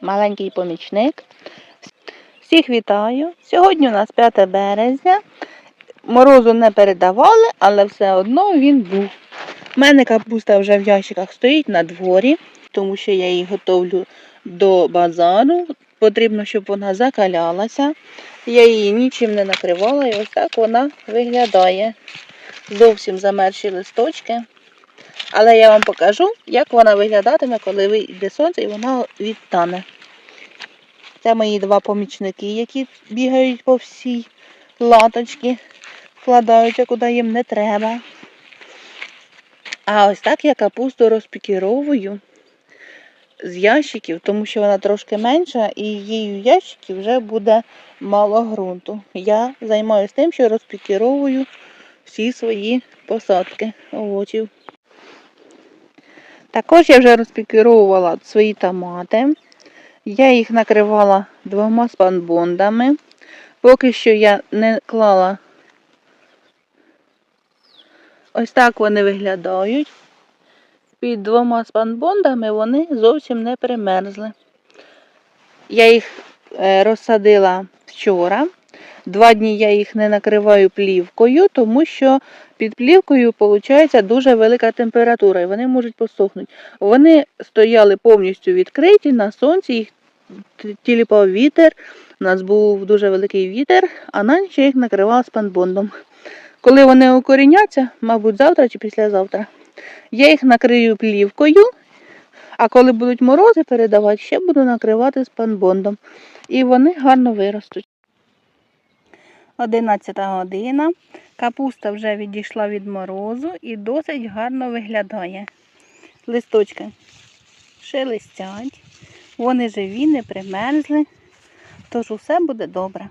маленький помічник. Всіх вітаю. Сьогодні у нас 5 березня. Морозу не передавали, але все одно він був. У мене капуста вже в ящиках стоїть на дворі, тому що я її готовлю до базару. Потрібно, щоб вона закалялася. Я її нічим не накривала і ось так вона виглядає. Зовсім замерші листочки. Але я вам покажу, як вона виглядатиме, коли вийде сонце і вона відтане. Це мої два помічники, які бігають по всій латочці, вкладаються, куди їм не треба. А ось так я капусту розпікіровую з ящиків, тому що вона трошки менша, і її ящики вже буде мало ґрунту. Я займаюся тим, що розпікіровую всі свої посадки овочів. Також я вже розпікіровувала свої томати. Я їх накривала двома спанбондами. Поки що я не клала. Ось так вони виглядають. Під двома спанбондами вони зовсім не примерзли. Я їх е, розсадила вчора. Два дні я їх не накриваю плівкою, тому що під плівкою виходить дуже велика температура і вони можуть посохнути. Вони стояли повністю відкриті на сонці, їх тіліпав вітер. У нас був дуже великий вітер, а на ніч я їх накривала спанбондом. Коли вони укоріняться, мабуть, завтра чи післязавтра, я їх накрию плівкою, а коли будуть морози передавати, ще буду накривати спанбондом. І вони гарно виростуть. 11 година. Капуста вже відійшла від морозу і досить гарно виглядає. Листочки шелестять, вони живі, не примерзли, тож усе буде добре.